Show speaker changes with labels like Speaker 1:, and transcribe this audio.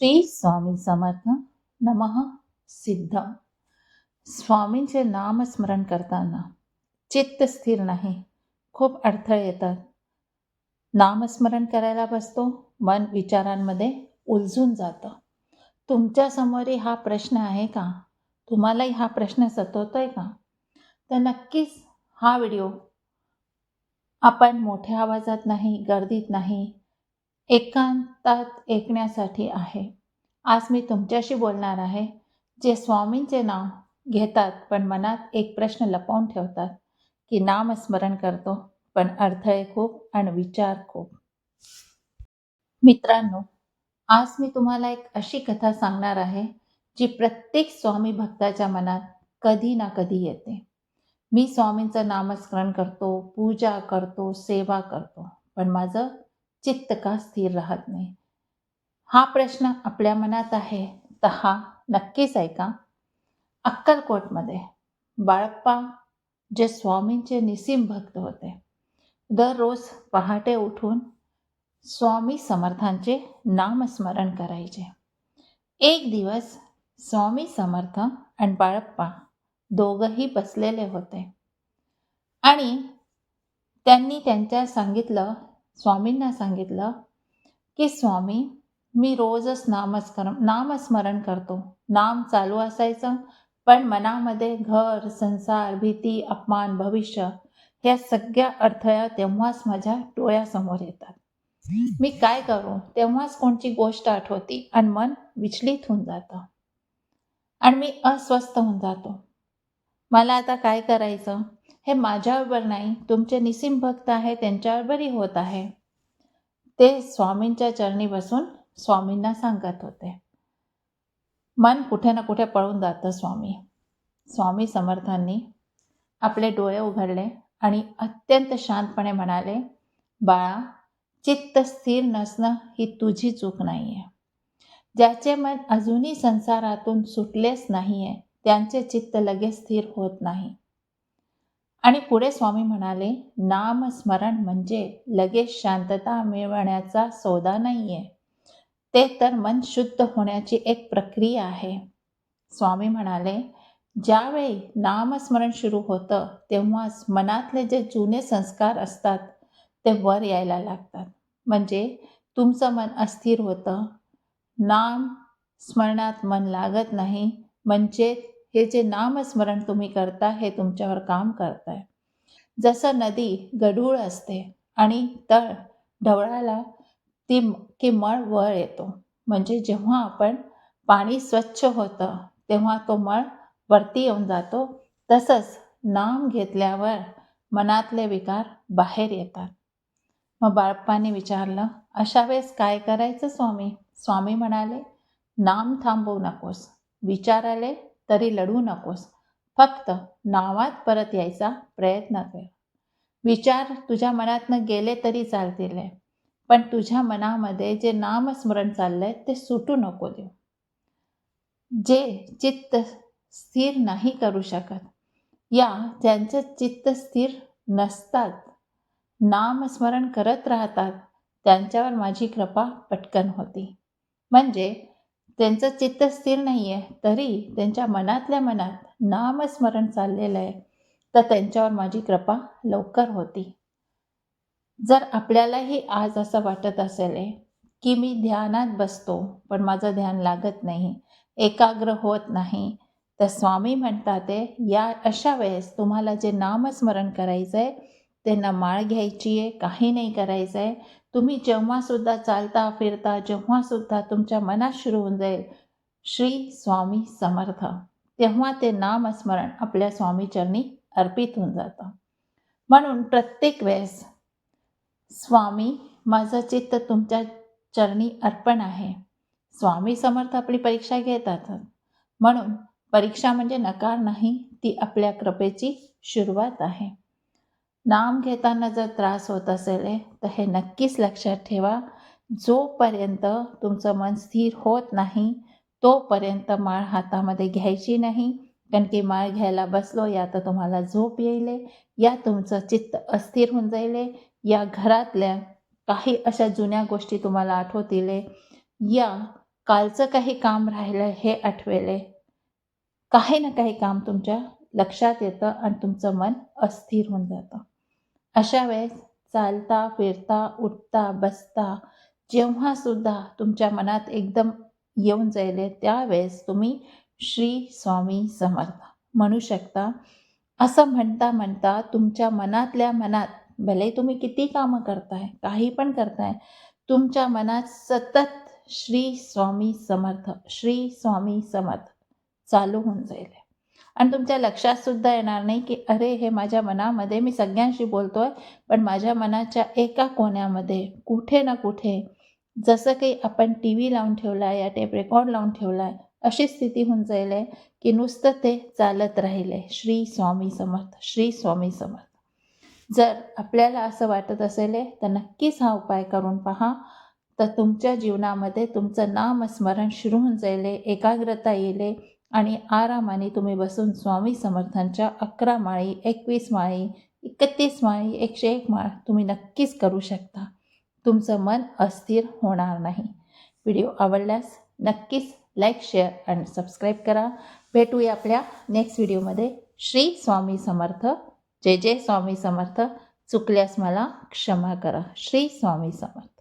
Speaker 1: श्री स्वामी समर्थ नमः सिद्धम स्वामींचे नामस्मरण करताना चित्त स्थिर नाही खूप अडथळे येतात नामस्मरण करायला बसतो मन विचारांमध्ये उलझून जातं तुमच्यासमोरही हा प्रश्न आहे का तुम्हालाही हा प्रश्न सतवतो आहे का तर नक्कीच हा व्हिडिओ आपण मोठ्या आवाजात नाही गर्दीत नाही एकांतात ऐकण्यासाठी आहे. आज मी तुमच्याशी बोलणार आहे जे स्वामींचे नाव घेतात पण मनात एक प्रश्न लपवून ठेवतात की नामस्मरण करतो पण अडथळे खूप आणि विचार खूप. मित्रांनो आज मी तुम्हाला एक अशी कथा सांगणार आहे जी प्रत्येक स्वामी भक्ताच्या मनात कधी ना कधी येते. मी स्वामींचं नामस्मरण करतो पूजा करतो सेवा करतो पण माझं चित्त का स्थिर राहत नाही? हा प्रश्न आपल्या मनात आहे तर हा नक्कीच ऐका अक्कलकोटमध्ये बाळप्पा जे स्वामींचे निसीम भक्त होते दररोज पहाटे उठून स्वामी समर्थांचे नामस्मरण करायचे. एक दिवस स्वामी समर्थ आणि बाळप्पा दोघंही बसलेले होते. आणि त्यांनी त्यांच्या सांगितलं स्वामींना सांगितलं की स्वामी मी रोजच नामस्मरण नामस्मरण करतो. नाम चालू असायचं पण मनामध्ये घर संसार भीती अपमान भविष्य ह्या सगळ्या अडथळ्या तेव्हाच माझ्या डोळ्यासमोर येतात. मी काय करू? तेव्हाच कोणची गोष्ट आठवती आणि मन विचलित होऊन जातं. आणि मी अस्वस्थ होऊन जातो. मला आता काय करायचं? हे माझ्याबरोबर नाही तुमचे निसीम भक्त आहे त्यांच्याबरोबरही होत आहे. ते स्वामींच्या चरणी बसून स्वामींना सांगत होते. मन कुठे ना कुठे पळून जातं स्वामी. स्वामी समर्थांनी आपले डोळे उघडले आणि अत्यंत शांतपणे म्हणाले बाळा चित्त स्थिर नसणं ही तुझी चूक नाही आहे ज्याचे मन अजूनही संसारातून सुटलेच नाही आहे त्यांचे चित्त लगेच स्थिर होत नाही. आणि पुढे स्वामी म्हणाले नामस्मरण म्हणजे लगेच शांतता मिळवण्याचा सौदा नाही आहे ते तर मन शुद्ध होण्याची एक प्रक्रिया आहे. स्वामी म्हणाले ज्यावेळी नामस्मरण सुरू होतं तेव्हाच मनातले जे जुने संस्कार असतात ते वर यायला लागतात. म्हणजे तुमचं मन अस्थिर होतं. नाम स्मरणात मन लागत नाही म्हणजे हे जे नामस्मरण तुम्ही करता हे तुमच्यावर काम करताय. जसं नदी गढूळ असते आणि तळ ढवळाला ती की मळ वर येतो. म्हणजे जेव्हा आपण पाणी स्वच्छ होतं तेव्हा तो मळ वरती येऊन जातो. तसंच नाम घेतल्यावर मनातले विकार बाहेर येतात. मग बाळप्पाने विचारलं अशा वेळेस काय करायचं स्वामी? स्वामी म्हणाले नाम थांबवू नकोस. विचार आले तरी लढू नकोस. फक्त नावात परत यायचा प्रयत्न कर. विचार तुझ्या मनातनं गेले तरी चालतील पण तुझ्या मनामध्ये जे नामस्मरण चाललंय ते सुटू नको देऊ. जे चित्त स्थिर नाही करू शकत या ज्यांचे चित्त स्थिर नसतात नामस्मरण करत राहतात त्यांच्यावर माझी कृपा पटकन होती. म्हणजे त्यांचं चित्त स्थिर नाही आहे तरी त्यांच्या मनातल्या मनात नामस्मरण चाललेलं आहे. तर त्यांच्यावर माझी कृपा लवकर होती. जर आपल्यालाही आज असं वाटत असेल की मी ध्यानात बसतो पण माझं ध्यान लागत नाही एकाग्र होत नाही तर स्वामी म्हणतात या अशा वेळेस तुम्हाला जे नामस्मरण करायचं आहे त्यांना माळ घ्यायची आहे काही नाही करायचं आहे तुम्ही जेव्हासुद्धा चालता फिरता जेव्हासुद्धा तुमच्या मनात सुरू होऊन जाईल श्री स्वामी समर्थ. तेव्हा ते नामस्मरण आपल्या स्वामीचरणी अर्पित होऊन जातं. म्हणून प्रत्येक वेळेस स्वामी माझं चित्त तुमच्या चरणी अर्पण आहे. स्वामी समर्थ आपली परीक्षा घेतात. म्हणून परीक्षा म्हणजे नकार नाही ती आपल्या कृपेची सुरुवात आहे. नाम घेताना जर त्रास होत असेल तर हे नक्कीच लक्षात ठेवा. जोपर्यंत तुमचं मन स्थिर होत नाही तोपर्यंत माळ हातामध्ये घ्यायची नाही. कारण की माळ घ्यायला बसलो या तर तुम्हाला झोप येईल या तुमचं चित्त अस्थिर होऊन जाईल या घरातल्या काही अशा जुन्या गोष्टी तुम्हाला आठवतील या कालचं काही काम राहिलं हे आठवेले काही ना काही काम तुमच्या लक्षात येतं आणि तुमचं मन अस्थिर होऊन जातं. अशा वेळेस चालता फिरता उठता बसता जेव्हा सुद्धा तुमच्या मनात एकदम येऊन जाईल त्यावेळेस तुम्ही श्री स्वामी समर्थ म्हणू शकता. असं म्हणता म्हणता तुमच्या मनातल्या मनात भले तुम्ही किती कामं करताय काही पण करताय तुमच्या मनात सतत श्री स्वामी समर्थ श्री स्वामी समर्थ चालू होऊन जाईल. आणि तुमच्या लक्षात सुद्धा येणार नाही की अरे हे माझ्या मनामध्ये मी सगळ्यांशी बोलतो आहे पण माझ्या मनाच्या एका कोण्यामध्ये कुठे ना कुठे जसं काही आपण टी व्ही लावून ठेवला आहे या टेप रेकॉर्ड लावून ठेवला आहे अशी स्थिती होऊन जाईल आहे की नुसतं ते चालत राहिले. श्री स्वामी समर्थ श्री स्वामी समर्थ. जर आपल्याला असं वाटत असेल तर नक्कीच हा उपाय करून पहा. तर तुमच्या जीवनामध्ये तुमचं नामस्मरण सुरू होऊन जाईल एकाग्रता येईल आणि आरामाने तुम्ही बसून स्वामी समर्थांच्या अकरा माळी एकवीस माळी एकतीस माळी एकशे एक माळ तुम्ही नक्कीच करू शकता. तुमचं मन अस्थिर होणार नाही. व्हिडिओ आवडल्यास नक्कीच लाईक शेअर अँड सबस्क्राईब करा. भेटूया आपल्या नेक्स्ट व्हिडिओमध्ये. श्री स्वामी समर्थ. जय जय स्वामी समर्थ. चुकल्यास मला क्षमा करा. श्री स्वामी समर्थ.